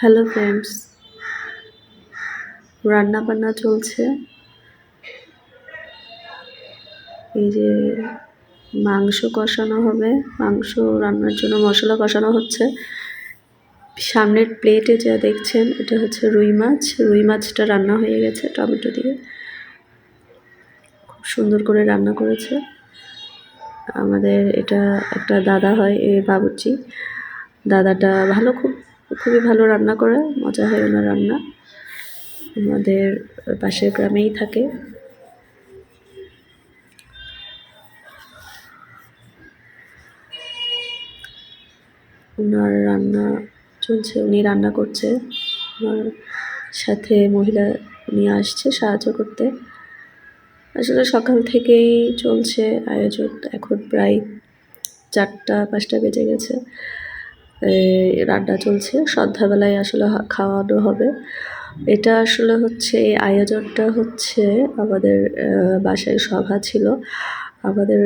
Hello friends রান্না বান্না চলছে। এই যে মাংস কষানো হবে, মাংস রান্নার জন্য মশলা কষানো হচ্ছে। সামনের প্লেটে যা দেখছেন, এটা হচ্ছে রুই মাছ। রুই মাছটা রান্না হয়ে গেছে টমেটো দিয়ে। খুব সুন্দর করে রান্না করেছে। আমাদের এটা একটা দাদা হয়, এ বাবুর্চি। দাদাটা ভালো, খুব খুবই ভালো রান্না করে, মজা হয় ওনার রান্না। আমাদের পাশের গ্রামেই থাকে। ওনার রান্না চলছে, উনি রান্না করছে। ওনার সাথে মহিলা নিয়ে আসছে সাহায্য করতে। আসলে সকাল থেকেই চলছে আয়োজন। এখন প্রায় চারটা, পাঁচটা বেজে গেছে। রান্না চলছে। সন্ধ্যাবেলায় আসলে খাওয়ানো হবে। এটা আসলে হচ্ছে, এই আয়োজনটা হচ্ছে আমাদের বাসায় সভা ছিল। আমাদের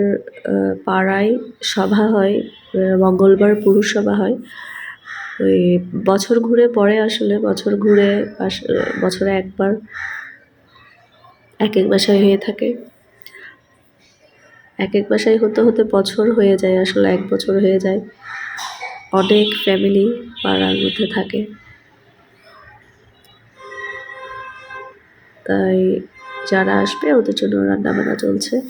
পাড়ায় সভা হয় মঙ্গলবার পুরুষ সভা হয়। ওই বছর ঘুরে পরে আসলে, বছর ঘুরে বছরে একবার এক এক বাসায় হয়ে থাকে। এক এক বাসায় হতে হতে বছর হয়ে যায়, আসলে এক বছর হয়ে যায়। অনেক ফ্যামিলি পাড়ার মধ্যে থাকে। তাই যারা আসবে, ওদের জন্য রান্নাবান্না চলছে।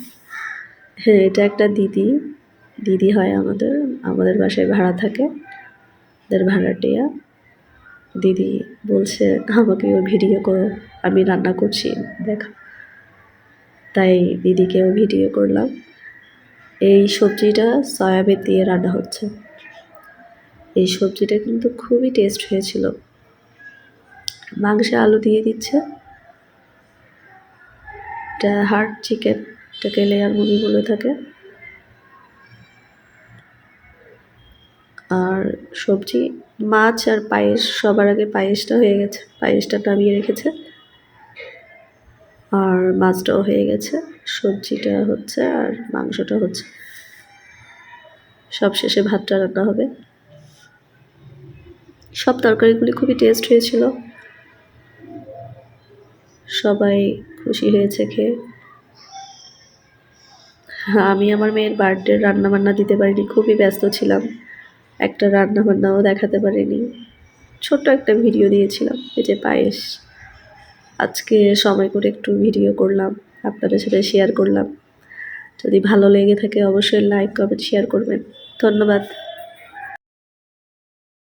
হ্যাঁ এটা একটা দিদি। দিদি হয় আমাদের। আমাদের বাসায় ভাড়া থাকে। ওদের ভাড়াটিয়া দিদি বলছে আমাকেও ভিডিও করো। আমি রান্না করছি। দেখা। তাই দিদিকেও ভিডিও করলাম। এই সবজিটা সয়াবিন দিয়ে রান্না হচ্ছে। এই সবজিটা কিন্তু খুবই টেস্ট হয়েছিল। মাংসে আলু দিয়ে দিচ্ছে। এটা হার্ড চিকেন এটাকে লেয়ার মুরগি বলে থাকে। আর সবজি, মাছ আর পায়েস, সবার আগে পায়েসটা হয়ে গেছে। পায়েসটা নামিয়ে রেখেছে। আর মাছটাও হয়ে গেছে। সবজিটা হচ্ছে আর মাংসটা হচ্ছে। সব শেষে ভাতটা রান্না হবে। সব তরকারিগুলি খুবই টেস্ট হয়েছিল। সবাই খুশি হয়েছে খেয়ে। আমি আমার মেয়ের বার্থডে রান্নাবান্না দিতে পারিনি, খুবই ব্যস্ত ছিলাম। একটা রান্নাবান্নাও দেখাতে পারিনি। ছোট্ট একটা ভিডিও দিয়েছিলাম, এই যে পায়েস। আজকে সময় করে একটু ভিডিও করলাম, আপনাদের সাথে শেয়ার করলাম। যদি ভালো লেগে থাকে অবশ্যই লাইক কমেন্ট শেয়ার করবেন। ধন্যবাদ।